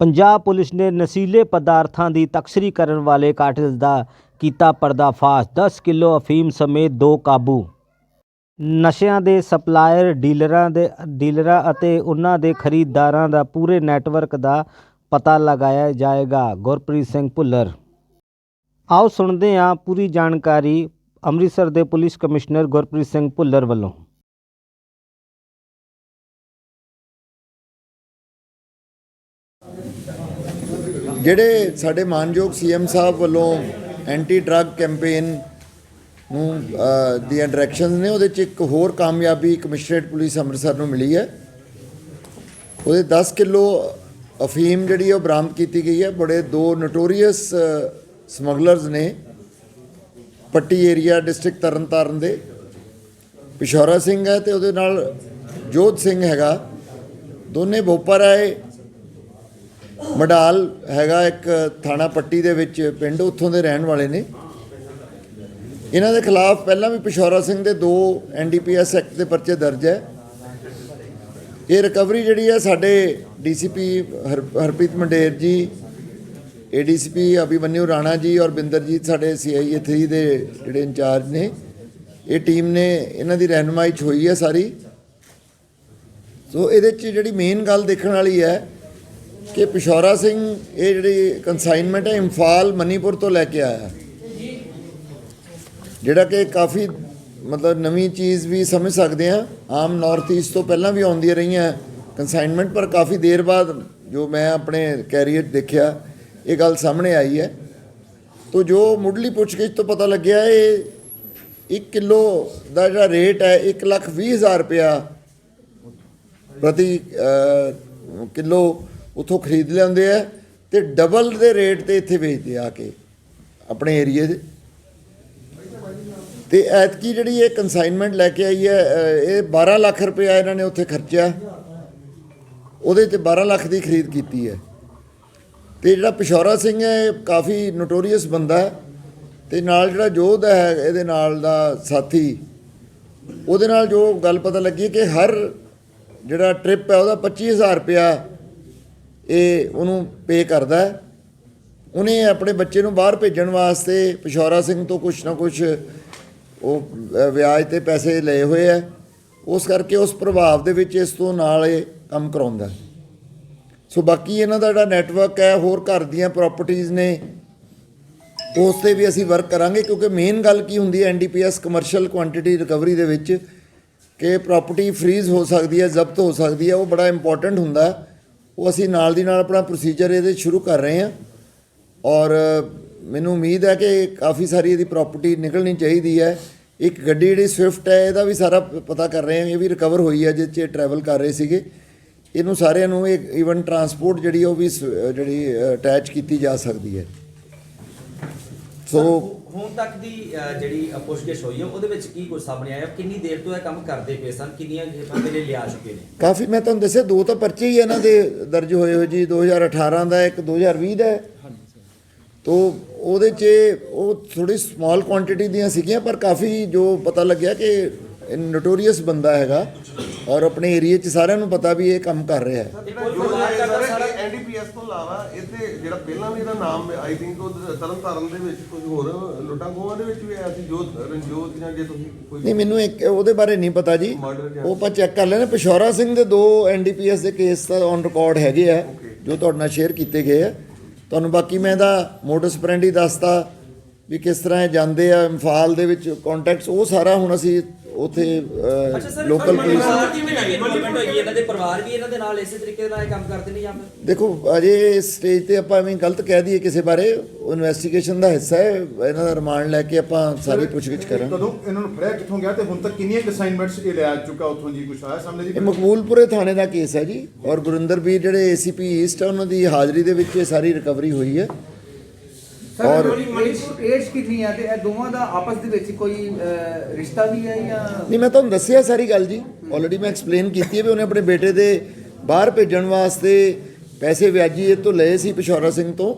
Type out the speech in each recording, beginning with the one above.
Punjab police ਨੇ ਨਸ਼ੀਲੇ ਪਦਾਰਥਾਂ ਦੀ ਤਸਕਰੀ ਕਰਨ ਵਾਲੇ ਕਾਟਿਲ ਦਾ ਕੀਤਾ ਪਰਦਾਫਾਸ਼। 10 ਕਿਲੋ ਅਫੀਮ ਸਮੇਤ ਦੋ ਕਾਬੂ। ਨਸ਼ਿਆਂ ਦੇ ਸਪਲਾਇਰ, ਡੀਲਰਾਂ ਦੇ, ਡੀਲਰਾਂ ਅਤੇ ਉਹਨਾਂ ਦੇ ਖਰੀਦਦਾਰਾਂ ਦਾ ਪੂਰੇ ਨੈਟਵਰਕ ਦਾ ਪਤਾ ਲਗਾਇਆ ਜਾਏਗਾ। ਗੁਰਪ੍ਰੀਤ ਸਿੰਘ ਭੁੱਲਰ। ਆਓ ਸੁਣਦੇ ਹਾਂ ਪੂਰੀ ਜਾਣਕਾਰੀ ਅੰਮ੍ਰਿਤਸਰ ਦੇ ਪੁਲਿਸ ਕਮਿਸ਼ਨਰ ਗੁਰਪ੍ਰੀਤ ਸਿੰਘ ਭੁੱਲਰ ਵੱਲੋਂ। ਜਿਹੜੇ ਸਾਡੇ ਮਾਨਯੋਗ ਸੀਐਮ ਸਾਹਿਬ ਵੱਲੋਂ ਐਂਟੀ ਡਰੱਗ ਕੈਂਪੇਨ ਨੂੰ ਦੀਆਂ ਡਾਇਰੈਕਸ਼ਨਸ ਨੇ, ਉਹਦੇ ਚ ਇੱਕ ਹੋਰ ਕਾਮਯਾਬੀ ਕਮਿਸ਼ਨਰੇਟ ਪੁਲਿਸ ਅੰਮ੍ਰਿਤਸਰ ਨੂੰ ਮਿਲੀ ਹੈ। ਉਹਦੇ 10 ਕਿਲੋ ਅਫੀਮ ਜਿਹੜੀ ਉਹ ਬਰਾਮਦ ਕੀਤੀ ਗਈ ਹੈ। ਬੜੇ ਦੋ ਨੋਟੋਰੀਅਸ ਸਮਗਲਰਸ ਨੇ ਪੱਟੀ ਏਰੀਆ ਡਿਸਟ੍ਰਿਕਟ ਤਰਨਤਾਰਨ ਦੇ। ਪਿਸ਼ੌਰਾ ਸਿੰਘ ਹੈ ਤੇ ਉਹਦੇ ਨਾਲ ਜੋਧ ਸਿੰਘ ਹੈਗਾ। ਦੋਨੇ ਭੋਪਰ ਆਏ ਮਡਾਲ ਹੈਗਾ ਇੱਕ ਥਾਣਾ ਪੱਟੀ ਦੇ ਵਿੱਚ, ਪਿੰਡ ਉੱਥੋਂ ਦੇ ਰਹਿਣ ਵਾਲੇ ਨੇ। ਇਹਨਾਂ ਦੇ ਖਿਲਾਫ ਪਹਿਲਾਂ ਵੀ ਪਿਸ਼ੌਰਾ ਸਿੰਘ ਦੇ ਦੋ ਐਨਡੀਪੀਐਸ ਐਕਟ ਦੇ ਪਰਚੇ ਦਰਜ ਹੈ। ਇਹ ਰਿਕਵਰੀ ਜਿਹੜੀ ਹੈ ਸਾਡੇ ਡੀਸੀਪੀ ਹਰਪ੍ਰੀਤ ਮੰਡੇਰ ਜੀ ਏਡੀਸੀਪੀ ਅਭਿਮਨਿਊ ਰਾਣਾ ਜੀ ਔਰ ਬਿੰਦਰਜੀਤ ਸਾਡੇ ਸੀਆਈਏ 3 ਦੇ ਜਿਹੜੇ ਇੰਚਾਰਜ ਨੇ। ਇਹ ਟੀਮ ਨੇ ਇਹਨਾਂ ਦੀ ਰਹਿਨਮਾਈ 'ਚ ਹੋਈ ਹੈ ਸਾਰੀ। ਸੋ ਇਹਦੇ 'ਚ ਜਿਹੜੀ ਮੇਨ ਗੱਲ ਦੇਖਣ ਵਾਲੀ ਹੈ ਕਿ ਪਿਸ਼ੌਰਾ ਸਿੰਘ ਇਹ ਜਿਹੜੀ ਕੰਸਾਈਨਮੈਂਟ ਹੈ ਇੰਫਾਲ ਮਨੀਪੁਰ ਤੋਂ ਲੈ ਕੇ ਆਇਆ। ਜਿਹੜਾ ਕਿ ਕਾਫੀ ਮਤਲਬ ਨਵੀਂ ਚੀਜ਼ ਵੀ ਸਮਝ ਸਕਦੇ ਆ ਆਮ ਨਾਰਥ ਈਸਟ ਤੋਂ ਪਹਿਲਾਂ ਵੀ ਆਉਂਦੀਆਂ ਰਹੀਆਂ ਕੰਸਾਈਨਮੈਂਟ ਪਰ ਕਾਫੀ ਦੇਰ ਬਾਅਦ ਜੋ ਮੈਂ ਆਪਣੇ ਕੈਰੀਅਰ ਦੇਖਿਆ ਇਹ ਗੱਲ ਸਾਹਮਣੇ ਆਈ ਹੈ। ਤੋ ਜੋ ਮੁੱਢਲੀ ਪੁੱਛਗਿੱਛ ਤੋਂ ਪਤਾ ਲੱਗਿਆ ਇਹ 1 ਕਿਲੋ ਦਾ ਜਿਹੜਾ ਰੇਟ ਹੈ 1 ਲੱਖ ਵੀਹ ਹਜ਼ਾਰ ਰੁਪਇਆ ਪ੍ਰਤੀ ਅ, ਕਿਲੋ ਉੱਥੋਂ ਖਰੀਦ ਲੈਂਦੇ ਆ ਤੇ ਡਬਲ ਦੇ ਰੇਟ ਤੇ ਇੱਥੇ ਵੇਚਦੇ ਆ ਕੇ, ਆਪਣੇ ਏਰੀਏ ਦੇ। ਤੇ ਐਤਕੀ ਜਿਹੜੀ ਇਹ ਕਨਸਾਈਨਮੈਂਟ ਲੈ ਕੇ ਆਈ ਹੈ ਇਹ 12 ਲੱਖ ਰੁਪਇਆ ਇਹਨਾਂ ਨੇ ਉੱਥੇ ਖਰਚਿਆ। ਉਹਦੇ ਤੇ 12 ਲੱਖ ਦੀ ਖਰੀਦ ਕੀਤੀ ਹੈ। ਤੇ ਜਿਹੜਾ ਪਿਸ਼ੌਰਾ ਸਿੰਘ ਹੈ, ਇਹ ਕਾਫੀ ਨੋਟੋਰੀਅਸ ਬੰਦਾ ਹੈ। ਤੇ ਨਾਲ ਜਿਹੜਾ ਜੋਧ ਹੈ, ਇਹਦੇ ਨਾਲ ਦਾ ਸਾਥੀ, ਉਹਦੇ ਨਾਲ ਜੋ ਗੱਲ ਪਤਾ ਲੱਗੀ ਕਿ ਹਰ ਜਿਹੜਾ ਟ੍ਰਿਪ ਹੈ, ਉਹਦਾ 25000 ਰੁਪਇਆ ਇਹ ਉਹਨੂੰ ਪੇ ਕਰਦਾ ਹੈ। ਉਹਨੇ ਆਪਣੇ ਬੱਚੇ ਨੂੰ ਬਾਹਰ ਭੇਜਣ ਵਾਸਤੇ ਪਿਸ਼ੌਰਾ ਸਿੰਘ ਤੋਂ ਕੁਝ ਨਾ ਕੁਝ ਉਹ ਵਿਆਜ ਤੇ ਪੈਸੇ ਲਏ ਹੋਏ ਆ ਉਸ ਕਰਕੇ ਉਸ ਪ੍ਰਭਾਵ ਦੇ ਵਿੱਚ ਇਸ ਤੋਂ ਨਾਲ ਇਹ ਕੰਮ ਕਰਾਉਂਦਾ ਸੋ ਬਾਕੀ ਇਹਨਾਂ ਦਾ ਜਿਹੜਾ ਨੈਟਵਰਕ ਹੈ, ਹੋਰ ਘਰ ਦੀਆਂ ਪ੍ਰਾਪਰਟੀਆਂ ਨੇ, ਉਸ ਤੇ ਵੀ ਅਸੀਂ ਵਰਕ ਕਰਾਂਗੇ ਕਿਉਂਕਿ ਮੇਨ ਗੱਲ ਕੀ ਹੁੰਦੀ ਹੈ ਐਨਡੀਪੀਐਸ ਕਮਰਸ਼ੀਅਲ ਕੁਆਂਟੀਟੀ ਰਿਕਵਰੀ ਦੇ ਵਿੱਚ ਕਿ ਪ੍ਰਾਪਰਟੀ ਫ੍ਰੀਜ਼ ਹੋ ਸਕਦੀ ਹੈ, ਜ਼ਬਤ ਹੋ ਸਕਦੀ ਹੈ, ਉਹ ਬੜਾ ਇੰਪੋਰਟੈਂਟ ਹੁੰਦਾ ਉਹ ਅਸੀਂ ਨਾਲ ਦੀ ਨਾਲ ਆਪਣਾ ਪ੍ਰੋਸੀਜਰ ਇਹਦੇ ਸ਼ੁਰੂ ਕਰ ਰਹੇ ਹਾਂ। ਔਰ ਮੈਨੂੰ ਉਮੀਦ ਹੈ ਕਿ ਕਾਫੀ ਸਾਰੀ ਇਹਦੀ ਪ੍ਰਾਪਰਟੀ ਨਿਕਲਣੀ ਚਾਹੀਦੀ ਹੈ। ਇੱਕ ਗੱਡੀ ਜਿਹੜੀ ਸਵਿਫਟ ਹੈ, ਇਹਦਾ ਵੀ ਸਾਰਾ ਪ- ਪਤਾ ਕਰ ਰਹੇ ਹਾਂ, ਇਹ ਵੀ ਰਿਕਵਰ ਹੋਈ ਹੈ ਜਿਸ 'ਚ ਟਰੈਵਲ ਕਰ ਰਹੇ ਸੀਗੇ। ਇਹਨੂੰ ਸਾਰਿਆਂ ਨੂੰ ਇਹ ਈਵਨ ਟਰਾਂਸਪੋਰਟ ਜਿਹੜੀ ਉਹ ਵੀ ਸ- ਜਿਹੜੀ ਅਟੈਚ ਕੀਤੀ ਜਾ ਸਕਦੀ ਹੈ। ਸੋ ਹੁਣ ਤੱਕ ਦੀ ਜਿਹੜੀ ਪੁੱਛਗਿੱਛ ਹੋਈ ਹੈ ਉਹਦੇ ਵਿੱਚ ਕੀ ਕੁਝ ਸਾਹਮਣੇ ਆਇਆ? ਕਿੰਨੀ ਦੇਰ ਤੋਂ ਇਹ ਕੰਮ ਕਰਦੇ ਪਏ ਸਨ? ਕਿੰਨੀਆਂ ਬੰਦੇ ਨੇ ਲਿਆ ਚੁੱਕੇ ਨੇ? ਕਾਫੀ ਮੈਂ ਤੁਹਾਨੂੰ ਦੱਸਿਆ ਦੋ ਤਾਂ ਪਰਚੇ ਹੀ ਇਹਨਾਂ ਦੇ ਦਰਜ ਹੋਏ ਹੋਏ ਜੀ। 2018 ਦਾ ਇੱਕ 2020 ਦਾ ਹੈ। ਤੋ ਉਹਦੇ 'ਚ ਉਹ ਥੋੜੀ ਸਮਾਲ ਕੁਆਂਟੀਟੀ ਦੀਆਂ ਸੀਗੀਆਂ ਪਰ ਕਾਫੀ ਜੋ ਪਤਾ ਲੱਗਿਆ ਕਿ ਨੋਟੋਰੀਅਸ ਬੰਦਾ ਹੈਗਾ ਔਰ ਆਪਣੇ ਏਰੀਆ 'ਚ ਸਾਰਿਆਂ ਨੂੰ ਪਤਾ ਵੀ ਇਹ ਕੰਮ ਕਰ ਰਿਹਾ ਹੈ। ਐਨਡੀਪੀਐਸ ਤੋਂ ਇਲਾਵਾ ਇੱਥੇ ਜਿਹੜਾ ਪਹਿਲਾਂ ਵੀ ਇਹਦਾ ਨਾਮ ਆਈ ਥਿੰਕ ਉਹ ਤਰਨਤਾਰਨ ਦੇ ਵਿੱਚ ਕੁਝ ਹੋਰ ਲੁੱਟਾਂ ਖੋਹਾਂ ਦੇ ਵਿੱਚ ਵੀ ਆਇਆ ਸੀ ਜੋ ਰਣਜੋਤ ਜਾਂ ਜੇ ਤੁਸੀਂ ਕੋਈ ਨਹੀਂ ਮੈਨੂੰ ਇੱਕ ਉਹਦੇ ਬਾਰੇ ਨਹੀਂ ਪਤਾ ਜੀ। ਉਹ ਆਪਾਂ ਚੈੱਕ ਕਰ ਲੈਣਾ ਪਿਸ਼ੌਰਾ ਸਿੰਘ ਦੇ ਦੋ ਐਨਡੀਪੀਐਸ ਦੇ ਕੇਸ ਤਾਂ ਔਨ ਰਿਕਾਰਡ ਹੈਗੇ ਆ ਜੋ ਤੁਹਾਡੇ ਨਾਲ ਸ਼ੇਅਰ ਕੀਤੇ ਗਏ ਆ। ਤੁਹਾਨੂੰ ਬਾਕੀ ਮੈਂ ਇਹਦਾ ਮੋਟਸ ਪ੍ਰੈਂਡੀ ਦੱਸਤਾ ਵੀ ਕਿਸ ਤਰ੍ਹਾਂ ਇਹ ਜਾਂਦੇ ਆ ਇੰਫਾਲ ਦੇ ਵਿੱਚ ਕੰਟੈਕਟਸ ਉਹ ਸਾਰਾ ਹੁਣ ਅਸੀਂ ਉਥੇ ਲੋਕਲ ਪੁਲਿਸ ਦੀ ਇਹਨਾਂ ਪਰਿਵਾਰ ਵੀ ਇਹਨਾਂ ਦੇ ਨਾਲ ਇਸੇ ਤਰੀਕੇ ਦੇ ਨਾਲ ਇਹ ਕੰਮ ਕਰਦੇ ਨੇ ਜਾਂ ਫਿਰ? ਦੇਖੋ ਅਜੇ ਇਸ ਸਟੇਜ ਤੇ ਆਪਾਂ ਐਵੇਂ ਗਲਤ ਕਹਿ ਦਈਏ ਕਿਸੇ ਬਾਰੇ ਇਨਵੈਸਟੀਗੇਸ਼ਨ ਦਾ ਹਿੱਸਾ ਹੈ ਇਹਨਾਂ ਦਾ ਰਿਮਾਂਡ ਲੈ ਕੇ ਆਪਾਂ ਸਾਰੀ ਪੁੱਛਗਿੱਛ ਕਰਾਂਗੇ। ਕਦੋਂ ਇਹਨਾਂ ਨੂੰ ਫੜਿਆ ਕਿੱਥੋਂ ਗਿਆ ਤੇ ਹੁਣ ਤੱਕ ਕਿੰਨੀਆਂ ਅਸਾਈਨਮੈਂਟਸ ਇਹ ਲਿਆ ਚੁੱਕਾ ਉੱਥੋਂ ਜੀ ਕੁਛ ਆਇਆ ਸਾਹਮਣੇ ਇਹ ਜੀ ਮਕਬੂਲਪੁਰੇ ਥਾਣੇ ਦਾ ਕੇਸ ਹੈ ਜੀ ਔਰ ਗੁਰਿੰਦਰ ਵੀਰ ਜਿਹੜੇ ਏਸੀਪੀ ਈਸਟ ਆ ਉਹਨਾਂ ਦੀ ਹਾਜ਼ਰੀ ਦੇ ਵਿੱਚ ਇਹ ਸਾਰੀ ਰਿਕਵਰੀ ਹੋਈ ਹੈ। ਔਰ ਮਣੀਪੁਰ ਏਜ ਕਿੰਨੀ ਹੈ ਤੇ ਇਹ ਦੋਵਾਂ ਦਾ ਆਪਸ ਦੇ ਵਿੱਚ ਕੋਈ ਰਿਸ਼ਤਾ ਵੀ ਹੈ ਜਾਂ ਨਹੀਂ ਮੈਂ ਤੁਹਾਨੂੰ ਦੱਸਿਆ ਸਾਰੀ ਗੱਲ ਜੀ। ਆਲਰੇਡੀ ਮੈਂ ਐਕਸਪਲੇਨ ਕੀਤੀ ਹੈ ਵੀ ਉਹਨੇ ਆਪਣੇ ਬੇਟੇ ਦੇ ਬਾਹਰ ਭੇਜਣ ਵਾਸਤੇ ਪੈਸੇ ਵਿਆਜੀ ਇਹ ਤੋਂ ਲਏ ਸੀ ਪਿਸ਼ੌਰਾ ਸਿੰਘ ਤੋਂ।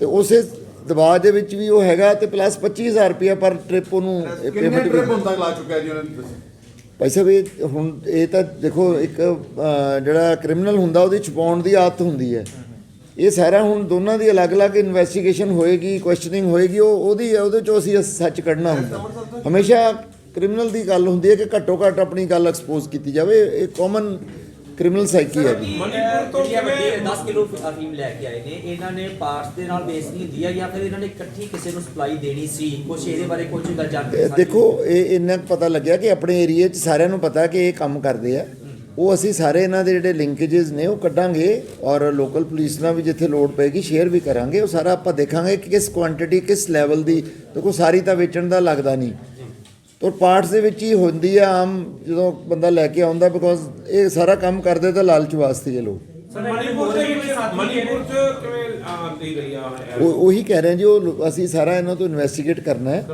ਤੇ ਉਸੇ ਦਬਾਅ ਦੇ ਵਿੱਚ ਵੀ ਉਹ ਹੈਗਾ ਤੇ ਪਲੱਸ 25000 ਰੁਪਇਆ ਪਰ ਟ੍ਰਿਪ ਉਹਨੂੰ ਪੇਮੈਂਟ ਟ੍ਰਿਪ ਹੁਣ ਤੱਕ ਲਾ ਚੁੱਕਿਆ ਜੀ ਉਹਨਾਂ? ਨੇ ਪੈਸੇ ਵੀ ਹੁਣ ਇਹ ਤਾਂ ਦੇਖੋ ਇੱਕ ਜਿਹੜਾ ਕ੍ਰਿਮੀਨਲ ਹੁੰਦਾ ਉਹਦੀ ਛੁਪਾਉਣ ਦੀ ਆਦਤ ਹੁੰਦੀ ਹੈ। ਇਹ ਸਾਰਾ ਹੁਣ ਦੋਨਾਂ ਦੀ ਅਲੱਗ-ਅਲੱਗ ਇਨਵੈਸਟੀਗੇਸ਼ਨ ਹੋਏਗੀ ਕੁਐਸਚਨਿੰਗ ਹੋਏਗੀ ਉਹ ਉਹਦੀ ਉਹਦੇ ਚੋਂ ਅਸੀਂ ਸੱਚ ਕੱਢਣਾ ਹੁੰਦਾ। ਹਮੇਸ਼ਾ ਕ੍ਰਿਮੀਨਲ ਦੀ ਗੱਲ ਹੁੰਦੀ ਹੈ ਕਿ ਘੱਟੋ ਘੱਟ ਆਪਣੀ ਗੱਲ ਐਕਸਪੋਜ਼ ਕੀਤੀ ਜਾਵੇ ਇਹ ਕਾਮਨ ਕ੍ਰਿਮੀਨਲ ਸਾਈਕੀ ਹੈ। ਜੀ ਮਨੀਪੁਰ ਤੋਂ ਕਿਵੇਂ 10 ਕਿਲੋ ਅਫੀਮ ਲੈ ਕੇ ਆਏ ਨੇ ਇਹਨਾਂ ਨੇ ਪਾਰਟਸ ਦੇ ਨਾਲ ਵੇਚ ਨਹੀਂ ਹੁੰਦੀ ਹੈ ਜਾਂ ਫਿਰ ਇਹਨਾਂ ਨੇ ਇਕੱਠੀ ਕਿਸੇ ਨੂੰ ਸਪਲਾਈ ਦੇਣੀ ਸੀ ਕੁਝ ਇਹਦੇ ਬਾਰੇ ਕੁਝ ਗੱਲ ਜਾਣਕਾਰੀ ਇਹ ਸਾਂਝੀ ਦੇਖੋ ਇਹ ਇੰਨਾ ਕੁ ਪਤਾ ਲੱਗਿਆ ਕਿ ਆਪਣੇ ਏਰੀਆ 'ਚ ਸਾਰਿਆਂ ਨੂੰ ਪਤਾ ਕਿ ਇਹ ਕੰਮ ਕਰਦੇ ਆ। ਉਹ ਅਸੀਂ ਸਾਰੇ ਇਹਨਾਂ ਦੇ ਜਿਹੜੇ ਲਿੰਕੇजेस ਨੇ ਉਹ ਕੱਢਾਂਗੇ ਔਰ ਲੋਕਲ ਪੁਲਿਸ ਨਾਲ ਵੀ ਜਿੱਥੇ ਲੋਡ ਪਏਗੀ ਸ਼ੇਅਰ ਵੀ ਕਰਾਂਗੇ ਉਹ ਸਾਰਾ ਆਪਾਂ ਦੇਖਾਂਗੇ ਕਿ ਕਿਸ ਕੁਆਂਟੀਟੀ ਕਿਸ ਲੈਵਲ ਦੀ ਦੇਖੋ ਸਾਰੀ ਤਾਂ ਵੇਚਣ ਦਾ ਲੱਗਦਾ ਨਹੀਂ ਤੋ ਪਾਰਟਸ ਦੇ ਵਿੱਚ ਹੀ ਹੁੰਦੀ ਆ ਆਮ ਜਦੋਂ ਬੰਦਾ ਲੈ ਕੇ ਆਉਂਦਾ ਬਿਕੋਜ਼ ਇਹ ਸਾਰਾ ਕੰਮ ਕਰਦੇ ਤਾਂ ਲਾਲਚ ਵਾਸਤੇ ਇਹ ਲੋਕ ਮਨੀਪੁਰ ਦੇ ਵਿੱਚ ਮਨੀਪੁਰ ਚ ਕਿਵੇਂ ਆਉਂਦੀ ਰਹੀ ਆ ਇਹ? ਉਹ ਉਹੀ ਕਹਿ ਰਹੇ ਜੀ ਉਹ ਅਸੀਂ ਸਾਰਾ ਇਹਨਾਂ ਤੋਂ ਇਨਵੈਸਟੀਗੇਟ ਕਰਨਾ ਹੈ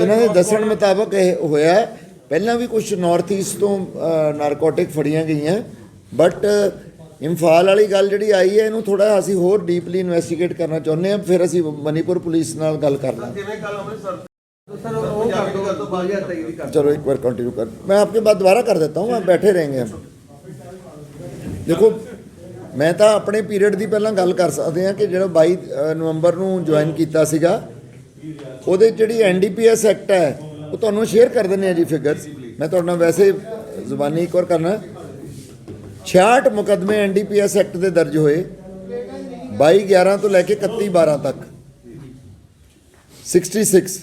ਇਹਨਾਂ ਦੇ ਦੀ ਦੱਸਣ ਮੁਤਾਬਕ ਇਹ ਹੋਇਆ ਹੈ। ਪਹਿਲਾਂ ਵੀ ਕੁਝ ਨਾਰਥ ਈਸਟ ਤੋਂ ਨਾਰਕੋਟਿਕ ਫੜੀਆਂ ਗਈਆਂ ਬਟ ਇੰਫਾਲ ਵਾਲੀ ਗੱਲ ਜਿਹੜੀ ਆਈ ਹੈ ਇਹਨੂੰ ਥੋੜਾ ਅਸੀਂ ਹੋਰ ਡੀਪਲੀ ਇਨਵੈਸਟੀਗੇਟ ਕਰਨਾ ਚਾਹੁੰਦੇ ਹਾਂ ਫਿਰ ਅਸੀਂ ਮਨੀਪੁਰ ਪੁਲਿਸ ਨਾਲ ਗੱਲ ਕਰ ਲਾਂਗੇ ਜਿਵੇਂ ਕੱਲ ਅੰਮ੍ਰਿਤਸਰ ਸਰ ਉਹ ਕਰ ਦੋ 2023 ਦੀ ਕਰ चलो एक बार कंटिन्यू कर मैं आपके बाद दोबारा कर देता हूँ आप बैठे रहेंगे हम ਦੇਖੋ ਮੈਂ ਤਾਂ ਆਪਣੇ ਪੀਰੀਅਡ ਦੀ ਪਹਿਲਾਂ ਗੱਲ ਕਰ ਸਕਦੇ ਹਾਂ ਕਿ ਜਿਹੜਾ 22 ਅ, ਨਵੰਬਰ ਨੂੰ ਜੁਆਇਨ ਕੀਤਾ ਸੀਗਾ ਉਹਦੇ 'ਚ ਜਿਹੜੀ ਐਨਡੀਪੀਐਸ ਐਕਟ ਹੈ ਉਹ ਤੁਹਾਨੂੰ ਸ਼ੇਅਰ ਕਰ ਦਿੰਦੇ ਆ ਜੀ ਫਿਗਰਸ ਮੈਂ ਤੁਹਾਡੇ ਨਾਲ ਵੈਸੇ ਜ਼ੁਬਾਨੀ ਇੱਕ ਵਾਰ ਕਰਨਾ। 66 ਮੁਕਦਮੇ ਐਨਡੀਪੀਐਸ ਐਕਟ ਦੇ ਦਰਜ ਹੋਏ 22 11 ਤੋਂ ਲੈ ਕੇ 31 12 ਤੱਕ। 66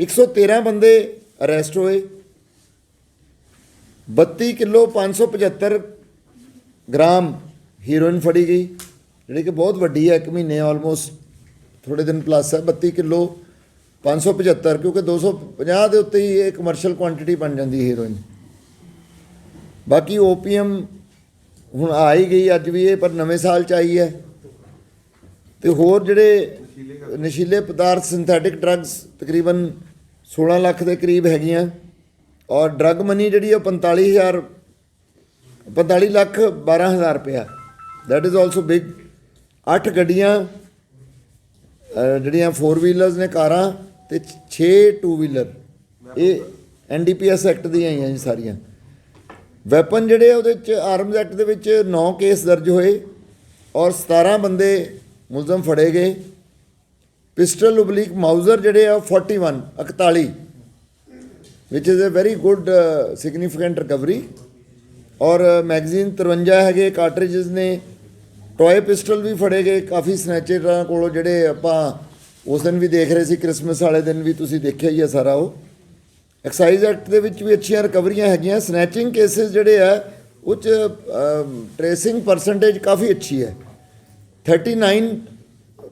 113 ਬੰਦੇ ਅਰੈਸਟ ਹੋਏ। 32 ਕਿਲੋ 575 ਗ੍ਰਾਮ ਹੀਰੋਇਨ ਫੜੀ ਗਈ, ਜਿਹੜੀ ਕਿ ਬਹੁਤ ਵੱਡੀ ਹੈ, ਇੱਕ ਮਹੀਨੇ ਆਲਮੋਸਟ ਥੋੜੇ ਦਿਨ ਪਲੱਸ ਹੈ 32 ਕਿਲੋ 575 ਕਿਉਂਕਿ 250 ਦੇ ਉੱਤੇ ਹੀ ਇਹ ਕਮਰਸ਼ੀਅਲ ਕੁਆਂਟੀਟੀ ਬਣ ਜਾਂਦੀ ਹੀਰੋਇਨ ਬਾਕੀ ਓਪੀਐਮ ਹੁਣ ਆ ਹੀ ਗਈ ਅੱਜ ਵੀ ਇਹ, ਪਰ ਨਵੇਂ ਸਾਲ ਚ ਆਈ ਹੈ। ਤੇ ਹੋਰ ਜਿਹੜੇ ਨਸ਼ੀਲੇ ਪਦਾਰਥ ਸਿੰਥੈਟਿਕ ਡਰੱਗਸ ਤਕਰੀਬਨ 16 ਲੱਖ ਦੇ ਕਰੀਬ ਹੈਗੀਆਂ। ਔਰ ਡਰੱਗ ਮਨੀ ਜਿਹੜੀ ਉਹ 45000 45 ਲੱਖ 12000 ਰੁਪਇਆ। ਦੈਟ ਇਜ਼ ਆਲਸੋ ਬਿਗ 8 ਗੱਡੀਆਂ ਜਿਹੜੀਆਂ 4 ਵੀਲਰਸ ਨੇ ਕਾਰਾਂ ਤੇ 6 ਟੂ ਵੀਲਰ ਇਹ ਐਨਡੀਪੀਐਸ ਐਕਟ ਦੀਆਂ ਆਈਆਂ ਜੀ ਸਾਰੀਆਂ। ਵੈਪਨ ਜਿਹੜੇ ਆ, ਉਹਦੇ ਚ ਆਰਮਜ਼ ਐਕਟ ਦੇ ਵਿੱਚ 9 ਕੇਸ ਦਰਜ ਹੋਏ ਔਰ 17 ਬੰਦੇ ਮੁਲਜ਼ਮ ਫੜੇ ਗਏ। ਪਿਸਟਲ ਉਬਲੀਕ ਮਾਊਜ਼ਰ ਜਿਹੜੇ ਆ ਉਹ 41 41 which is a very good significant recovery ਔਰ ਮੈਗਜ਼ੀਨ 53 ਹੈਗੇ ਕਾਰਟ੍ਰਿਜਸ ਨੇ। ਟੋਏ ਪਿਸਟਲ ਵੀ ਫੜੇ ਗਏ, ਕਾਫੀ ਸਨੈਚਰਾਂ ਕੋਲੋਂ ਜਿਹੜੇ ਆਪਾਂ ਉਸ ਦਿਨ ਵੀ ਦੇਖ ਰਹੇ ਸੀ ਕ੍ਰਿਸਮਸ ਵਾਲੇ ਦਿਨ ਵੀ ਤੁਸੀਂ ਦੇਖਿਆ ਹੀ ਹੈ ਸਾਰਾ ਉਹ। ਐਕਸਾਈਜ਼ ਐਕਟ ਦੇ ਵਿੱਚ ਵੀ ਅੱਛੀਆਂ ਰਿਕਵਰੀਆਂ ਹੈਗੀਆਂ ਸਨੈਚਿੰਗ ਕੇਸਿਸ ਜਿਹੜੇ ਆ, ਉਹ ਚ ਟ੍ਰੇਸਿੰਗ ਪਰਸੈਂਟੇਜ ਕਾਫੀ ਅੱਛੀ ਹੈ। 39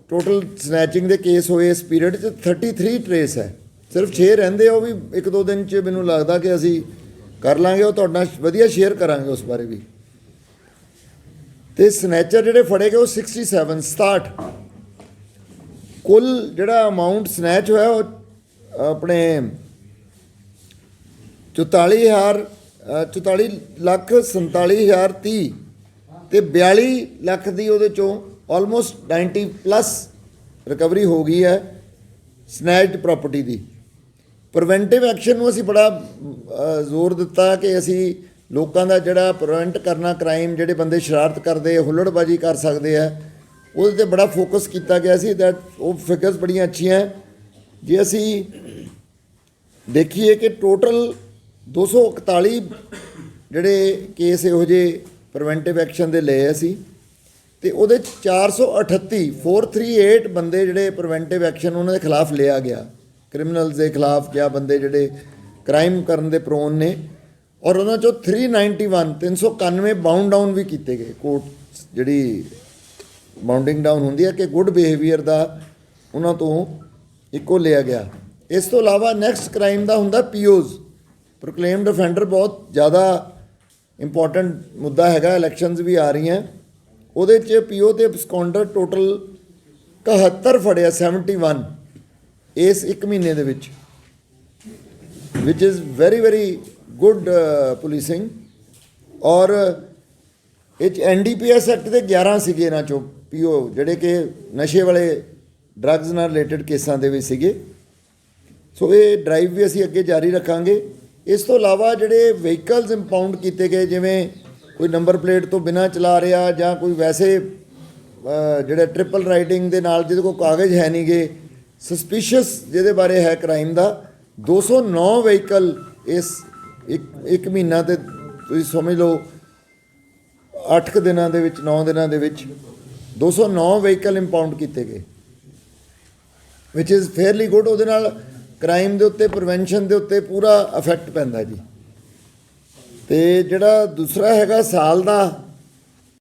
ਟੋਟਲ ਸਨੈਚਿੰਗ ਦੇ ਕੇਸ ਹੋਏ ਇਸ ਪੀਰੀਅਡ ਚ 33 ਟ੍ਰੇਸ ਹੈ। ਸਿਰਫ 6 ਰਹਿੰਦੇ ਆ, ਉਹ ਵੀ ਇੱਕ ਦੋ ਦਿਨ ਚ ਮੈਨੂੰ ਲੱਗਦਾ ਕਿ ਅਸੀਂ ਕਰ ਲਾਂਗੇ, ਉਹ ਤੁਹਾਡਾ ਵਧੀਆ ਸ਼ੇਅਰ ਕਰਾਂਗੇ ਉਸ ਬਾਰੇ ਵੀ। ਤੇ ਸਨੈਚਰ ਜਿਹੜੇ ਫੜੇ ਗਏ ਉਹ 67 67 ਕੁੱਲ ਜਿਹੜਾ ਅਮਾਉਂਟ ਸਨੈਚ ਹੋਇਆ ਉਹ ਆਪਣੇ 44000 ਅ, 44 ਲੱਖ 47030 ਤੇ 42 ਲੱਖ ਦੀ ਉਹਦੇ ਚੋਂ ਆਲਮੋਸਟ 90 ਪਲੱਸ ਰਿਕਵਰੀ ਹੋ ਗਈ ਹੈ ਸਨੈਚਡ ਪ੍ਰਾਪਰਟੀ ਦੀ। ਪ੍ਰੀਵੈਂਟਿਵ ਐਕਸ਼ਨ ਨੂੰ ਅਸੀਂ ਬੜਾ ਜ਼ੋਰ ਦਿੱਤਾ ਕਿ ਅਸੀਂ ਲੋਕਾਂ ਦਾ ਜਿਹੜਾ ਪ੍ਰੀਵੈਂਟ ਕਰਨਾ ਕ੍ਰਾਈਮ ਜਿਹੜੇ ਬੰਦੇ ਸ਼ਰਾਰਤ ਕਰਦੇ ਹੁੱਲੜਬਾਜੀ ਕਰ ਸਕਦੇ ਆ ਉਹਦੇ ਤੇ ਬੜਾ ਫੋਕਸ ਕੀਤਾ ਗਿਆ ਸੀ ਦੈਟ ਉਹ ਫਿਗਰਸ ਬੜੀਆਂ ਅੱਛੀਆਂ ਹੈ। ਜੇ ਅਸੀਂ ਦੇਖੀਏ ਕਿ ਟੋਟਲ 241 ਜਿਹੜੇ ਕੇਸ ਇਹੋ ਜਿਹੇ ਪ੍ਰੀਵੈਂਟਿਵ ਐਕਸ਼ਨ ਦੇ ਲਏ ਅਸੀਂ, ਤੇ ਉਹਦੇ 'ਚ 438 438 ਬੰਦੇ ਜਿਹੜੇ ਪ੍ਰੀਵੈਂਟਿਵ ਐਕਸ਼ਨ ਉਹਨਾਂ ਦੇ ਖਿਲਾਫ ਲਿਆ ਗਿਆ ਕ੍ਰਿਮੀਨਲਸ ਦੇ ਖਿਲਾਫ ਜਾਂ ਬੰਦੇ ਜਿਹੜੇ ਕ੍ਰਾਈਮ ਕਰਨ ਦੇ ਪ੍ਰੋਨ ਨੇ ਔਰ ਉਹਨਾਂ ਚੋਂ 391 391 ਬਾਉਂਡ ਡਾਊਨ ਵੀ ਕੀਤੇ ਗਏ ਕੋਰਟ ਜਿਹੜੀ ਬਾਉਂਡਿੰਗ ਡਾਊਨ ਹੁੰਦੀ ਹੈ ਕਿ ਗੁੱਡ ਬਿਹੇਵੀਅਰ ਦਾ ਉਹਨਾਂ ਤੋਂ ਇੱਕੋ ਲਿਆ ਗਿਆ। ਇਸ ਤੋਂ ਇਲਾਵਾ ਨੈਕਸਟ ਕ੍ਰਾਈਮ ਦਾ ਹੁੰਦਾ ਪੀਓਜ਼ ਪ੍ਰੋਕਲੇਮਡ ਅਫੈਂਡਰ ਬਹੁਤ ਜ਼ਿਆਦਾ ਇੰਪੋਰਟੈਂਟ ਮੁੱਦਾ ਹੈਗਾ ਇਲੈਕਸ਼ਨਸ ਵੀ ਆ ਰਹੀਆਂ। ਉਹਦੇ 'ਚ ਪੀਓ ਤੇ ਸਕਾਉਂਡਰ ਟੋਟਲ 71 ਫੜਿਆ 71 ਇਸ 1 ਮਹੀਨੇ ਦੇ ਵਿੱਚ। Which is very very good policing ਔਰ ਇਹ 'ਚ ਐਨਡੀਪੀਐਸ ਐਕਟ ਦੇ 11 ਸੀਗੇ ਇਹਨਾਂ ਚੋਂ। ਪੀਓ ਜਿਹੜੇ ਕਿ ਨਸ਼ੇ ਵਾਲੇ ਡਰੱਗਸ ਨਾਲ ਰਿਲੇਟਡ ਕੇਸਾਂ ਦੇ ਵੀ ਸੀਗੇ। ਸੋ ਇਹ ਡਰਾਈਵ ਵੀ ਅਸੀਂ ਅੱਗੇ ਜਾਰੀ ਰੱਖਾਂਗੇ। ਇਸ ਤੋਂ ਇਲਾਵਾ ਜਿਹੜੇ ਵਹੀਕਲਸ ਇੰਪਾਊਂਡ ਕੀਤੇ ਗਏ, ਜਿਵੇਂ ਕੋਈ ਨੰਬਰ ਪਲੇਟ ਤੋਂ ਬਿਨਾਂ ਚਲਾ ਰਿਹਾ ਜਾਂ ਕੋਈ ਵੈਸੇ ਜਿਹੜਾ ਟ੍ਰਿਪਲ ਰਾਈਡਿੰਗ ਦੇ ਨਾਲ ਜਿਹਦੇ ਕੋਲ ਕਾਗਜ਼ ਹੈ ਨਹੀਂਗੇ ਸਸਪੀਸ਼ੀਅਸ ਜਿਹਦੇ ਬਾਰੇ ਹੈ ਕ੍ਰਾਈਮ ਦਾ 209 ਵਹੀਕਲ ਇਸ ਇੱਕ ਇੱਕ ਮਹੀਨਾ ਤੇ ਤੁਸੀਂ ਸਮਝ ਲਓ 8 ਕੁ ਦਿਨਾਂ ਦੇ ਵਿੱਚ 9 ਦਿਨਾਂ ਦੇ ਵਿੱਚ 209 ਵਹੀਕਲ ਇੰਪਾਊਂਡ ਕੀਤੇ ਗਏ ਵਿਚ ਇਜ਼ ਫੇਅਰਲੀ ਗੁੱਡ ਉਹਦੇ ਨਾਲ ਕ੍ਰਾਈਮ ਦੇ ਉੱਤੇ ਪ੍ਰੀਵੈਂਸ਼ਨ ਦੇ ਉੱਤੇ ਪੂਰਾ ਇਫੈਕਟ ਪੈਂਦਾ ਜੀ। ਤੇ ਜਿਹੜਾ ਦੂਸਰਾ ਹੈਗਾ ਸਾਲ ਦਾ